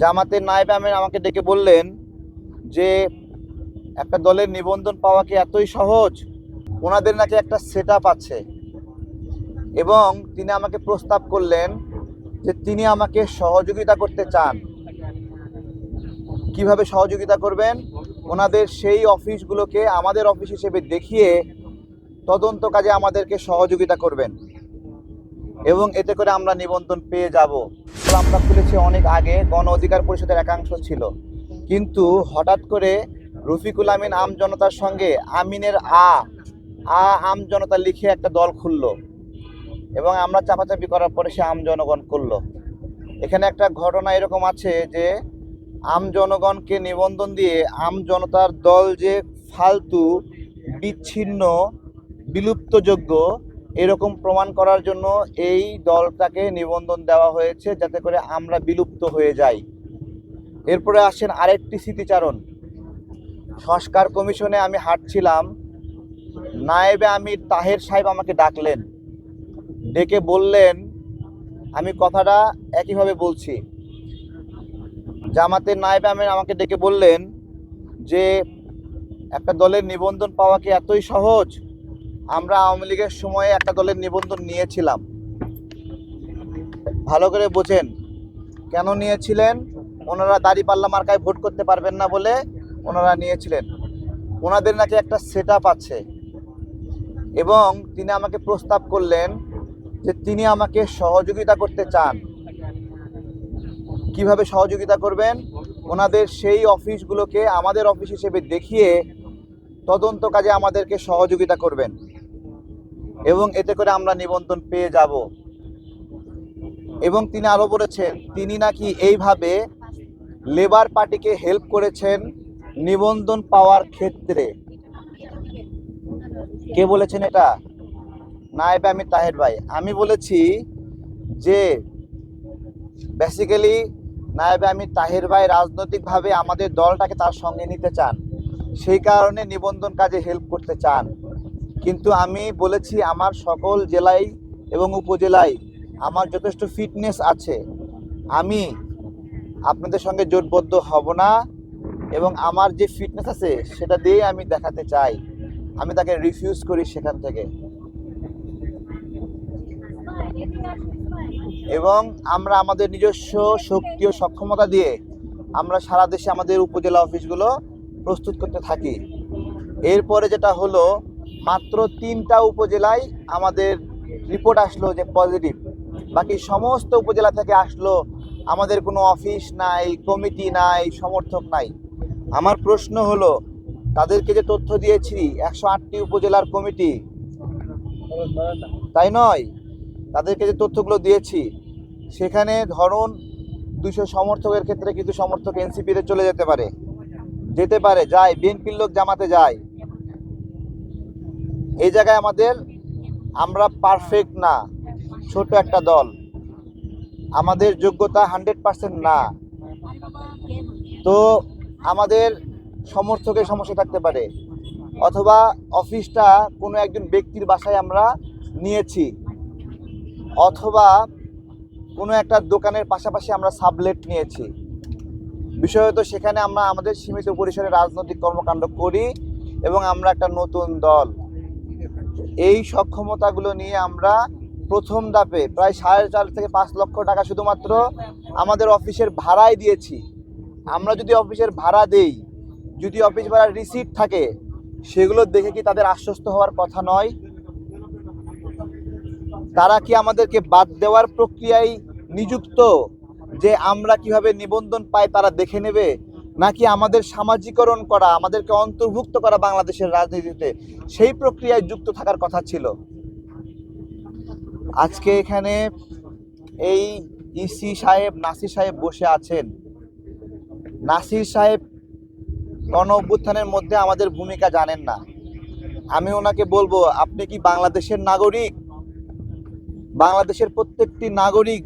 জামাতের নায়েবে আমির আমাকে ডেকে বললেন যে একটা দলের নিবন্ধন পাওয়া কি এতই সহজ? ওনাদের নাকি একটা সেট আছে। এবং তিনি আমাকে প্রস্তাব করলেন যে তিনি আমাকে সহযোগিতা করতে চান। কীভাবে সহযোগিতা করবেন? ওনাদের সেই অফিসগুলোকে আমাদের অফিস হিসেবে দেখিয়ে তদন্ত কাজে আমাদেরকে সহযোগিতা করবেন। এবং এতে করে আমরা নিবন্ধন পেয়ে যাব। আমরা খুলেছি অনেক আগে, গণ অধিকার পরিষদের একাংশ ছিল। কিন্তু হঠাৎ করে রফিকুল আমিন আম জনতার সঙ্গে আমিনের আ আ আম জনতা লিখে একটা দল খুললো এবং আমরা চাপাচাপি করার পরে সে আম জনগণ করল। এখানে একটা ঘটনা এরকম আছে যে, আম জনগণকে নিবন্ধন দিয়ে আম জনতার দল যে ফালতু, বিচ্ছিন্ন, বিলুপ্তযোগ্য এরকম প্রমাণ করার জন্য এই দলটাকে নিবন্ধন দেওয়া হয়েছে যাতে করে আমরা বিলুপ্ত হয়ে যাই। এরপরে আসেন আরেকটি স্মৃতিচারণ। সংস্কার কমিশনে আমি হাঁটছিলাম। নায়েবে আমি তাহের সাহেব আমাকে ডাকলেন। ডেকে বললেন, আমি কথাটা একইভাবে বলছি। জামাতের নায়েবে আমি আমাকে ডেকে বললেন যে, একটা দলের নিবন্ধন পাওয়া কি এতই সহজ? আমরা আওয়ামী লীগের সময়ে একটা দলের নিবন্ধন নিয়েছিলাম। ভালো করে বোঝেন, কেন নিয়েছিলেন? ওনারা দাড়িপাল্লা মার্কায় ভোট করতে পারবেন না বলে ওনারা নিয়েছিলেন। ওনাদের নাকি একটা সেট আছে। এবং তিনি আমাকে প্রস্তাব করলেন যে তিনি আমাকে সহযোগিতা করতে চান। কীভাবে সহযোগিতা করবেন? ওনাদের সেই অফিসগুলোকে আমাদের অফিস হিসেবে দেখিয়ে তদন্ত কাজে আমাদেরকে সহযোগিতা করবেন। এবং এতে করে আমরা নিবন্ধন পেয়ে যাব। এবং তিনি আরও বলেছেন, তিনি নাকি এইভাবে লেবার পার্টিকে হেল্প করেছেন নিবন্ধন পাওয়ার ক্ষেত্রে। কে বলেছেন এটা? নায়েবে আমি তাহের ভাই। আমি বলেছি যে বেসিক্যালি নায়েবে আমি তাহের ভাই রাজনৈতিকভাবে আমাদের দলটাকে তার সঙ্গে নিতে চান। সেই কারণে নিবন্ধন কাজে হেল্প করতে চান। কিন্তু আমি বলেছি আমার সকল জেলায় এবং উপজেলায় আমার যথেষ্ট ফিটনেস আছে। আমি আপনাদের সঙ্গে জোটবদ্ধ হব না এবং আমার যে ফিটনেস আছে সেটা দিয়ে আমি দেখাতে চাই। আমি তাকে রিফিউজ করি সেখান থেকে। এবং আমরা আমাদের নিজস্ব শক্তি ও সক্ষমতা দিয়ে আমরা সারা দেশে আমাদের উপজেলা অফিসগুলো প্রস্তুত করতে থাকি। এরপরে যেটা হলো মাত্র তিনটা উপজেলায় আমাদের রিপোর্ট আসলো যে পজিটিভ বাকি সমস্ত উপজেলা থেকে আসলো, আমাদের কোনো অফিস নাই কমিটি নাই, সমর্থক নাই। আমার প্রশ্ন হলো, তাদেরকে যে তথ্য দিয়েছি, একশো আটটি উপজেলার কমিটি তাই নয়? তাদেরকে যে তথ্যগুলো দিয়েছি, সেখানে ধরুন দুশো সমর্থকের ক্ষেত্রে কিন্তু সমর্থক এনসিপিতে চলে যেতে পারে। যেতে পারে, যায়, বিএনপির লোক জামাতে যায়। এই জায়গায় আমাদের, আমরা পারফেক্ট না। ছোট একটা দল। আমাদের যোগ্যতা হান্ড্রেড পার্সেন্ট না। তো আমাদের সমর্থকের সমস্যা থাকতে পারে। অথবা অফিসটা কোনো একজন ব্যক্তির বাসায় আমরা নিয়েছি। অথবা কোনো একটা দোকানের পাশাপাশি আমরা সাবলেট নিয়েছি। বিষয়ত সেখানে আমরা আমাদের সীমিত পরিসরে রাজনৈতিক কর্মকাণ্ড করি এবং আমরা একটা নতুন দল। এই সক্ষমতাগুলো নিয়ে আমরা প্রথম দাপে প্রায় সাড়ে চার থেকে পাঁচ লক্ষ টাকা শুধুমাত্র আমাদের অফিসের ভাড়ায় দিয়েছি। আমরা যদি অফিসের ভাড়া দেই, যদি অফিস ভাড়ার রিসিট থাকে, সেগুলো দেখে কি তাদের আশ্বস্ত হওয়ার কথা নয়? তারা কি আমাদেরকে বাদ দেওয়ার প্রক্রিয়ায় নিযুক্ত যে আমরা কীভাবে নিবন্ধন পাই তারা দেখে নেবে? নাকি আমাদের সামাজিকরণ করা, আমাদেরকে অন্তর্ভুক্ত করা বাংলাদেশের রাজনীতিতে, সেই প্রক্রিয়ায় যুক্ত থাকার কথা ছিল। আজকে এখানে এই ইসি সাহেব নাসির সাহেব বসে আছেন। নাসির সাহেব গণ অভ্যুত্থানের মধ্যে আমাদের ভূমিকা জানেন না। আমি ওনাকে বলব, আপনি কি বাংলাদেশের নাগরিক? বাংলাদেশের প্রত্যেকটি নাগরিক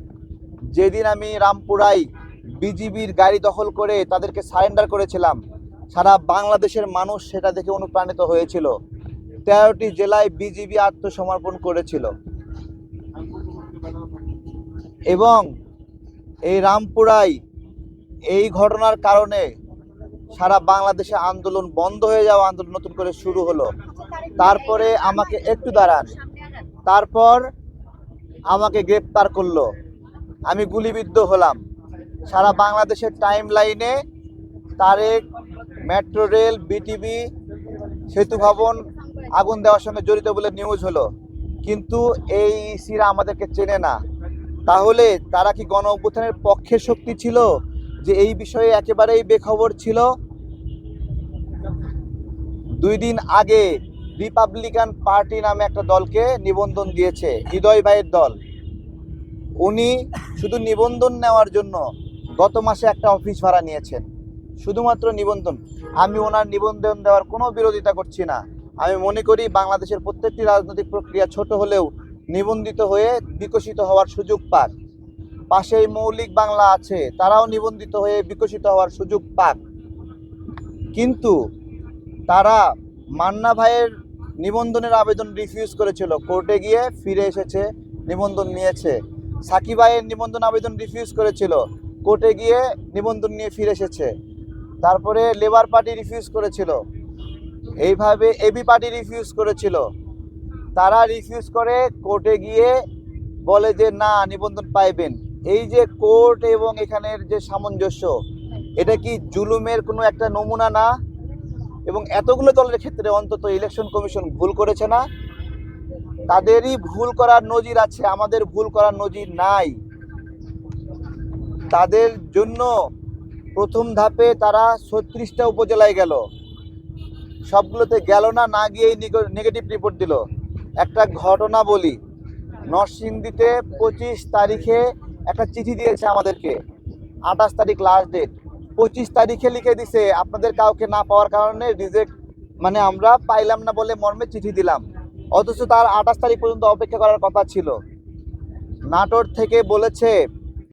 যেদিন আমি রামপুরাই বিজিবির গাড়ি দখল করে তাদেরকে সারেন্ডার করেছিলাম। সারা বাংলাদেশের মানুষ সেটা দেখে অনুপ্রাণিত হয়েছিল। তেরোটি জেলায় বিজিবি আত্মসমর্পণ করেছিল। এবং এই রামপুরায় এই ঘটনার কারণে সারা বাংলাদেশে আন্দোলন বন্ধ হয়ে যাওয়া আন্দোলন নতুন করে শুরু হলো। তারপরে আমাকে একটু দাঁড়ান। তারপর আমাকে গ্রেপ্তার করল। আমি গুলিবিদ্ধ হলাম। সারা বাংলাদেশের টাইম লাইনে তারেক মেট্রো রেল বিটিভি সেতু ভবন আগুন দেওয়ার সঙ্গে জড়িত বলে নিউজ হলো। কিন্তু এই সিরা আমাদেরকে চেনে না। তাহলে তারা কি গণ অভ্যুত্থানের পক্ষে শক্তি ছিল যে এই বিষয়ে একেবারেই বেখবর ছিল? দুই দিন আগে রিপাবলিকান পার্টি নামে একটা দলকে নিবন্ধন দিয়েছে, হৃদয় ভাইয়ের দল। উনি শুধু নিবন্ধন নেওয়ার জন্য গত মাসে একটা অফিস ভাড়া নিয়েছেন। শুধুমাত্র নিবন্ধন। আমি ওনার নিবন্ধন দেওয়ার কোনো বিরোধিতা করছি না। আমি মনে করি বাংলাদেশের প্রত্যেকটি রাজনৈতিক প্রক্রিয়া ছোট হলেও নিবন্ধিত হয়ে বিকশিত হওয়ার সুযোগ পাক। পাশেই মৌলিক বাংলা আছে, তারাও নিবন্ধিত হয়ে বিকশিত হওয়ার সুযোগ পাক। কিন্তু তারা মান্না ভাইয়ের নিবন্ধনের আবেদন রিফিউজ করেছিল। কোর্টে গিয়ে ফিরে এসেছে, নিবন্ধন নিয়েছে। সাকিব ভাইয়ের নিবন্ধন আবেদন রিফিউজ করেছিল। কোর্টে গিয়ে নিবন্ধন নিয়ে ফিরে এসেছে। তারপরে লেবার পার্টি রিফিউজ করেছিল। এইভাবে এবি পার্টি রিফিউজ করেছিল। তারা রিফিউজ করে কোর্টে গিয়ে বলে যে, না, নিবন্ধন পাইবেন। এই যে কোর্ট এবং এখানের যে সামঞ্জস্য, এটা কি জুলুমের কোনো একটা নমুনা না? এবং এতগুলো দলের ক্ষেত্রে অন্তত ইলেকশন কমিশন ভুল করেছে না? তাদেরই ভুল করার নজির আছে, আমাদের ভুল করার নজির নাই। তাদের জন্য প্রথম ধাপে তারা ছত্রিশটা উপজেলায় গেল। সবগুলোতে গেল না না গিয়েই নেগেটিভ রিপোর্ট দিল। একটা ঘটনা বলি, নরসিংদীতে পঁচিশ তারিখে একটা চিঠি দিয়েছে আমাদেরকে, আঠাশ তারিখ লাস্ট ডেট পঁচিশ তারিখে লিখে দিছে, আপনাদের কাউকে না পাওয়ার কারণে রিজেক্ট মানে আমরা পাইলাম না বলে মর্মে চিঠি দিলাম। অথচ তার আঠাশ তারিখ পর্যন্ত অপেক্ষা করার কথা ছিল। নাটোর থেকে বলেছে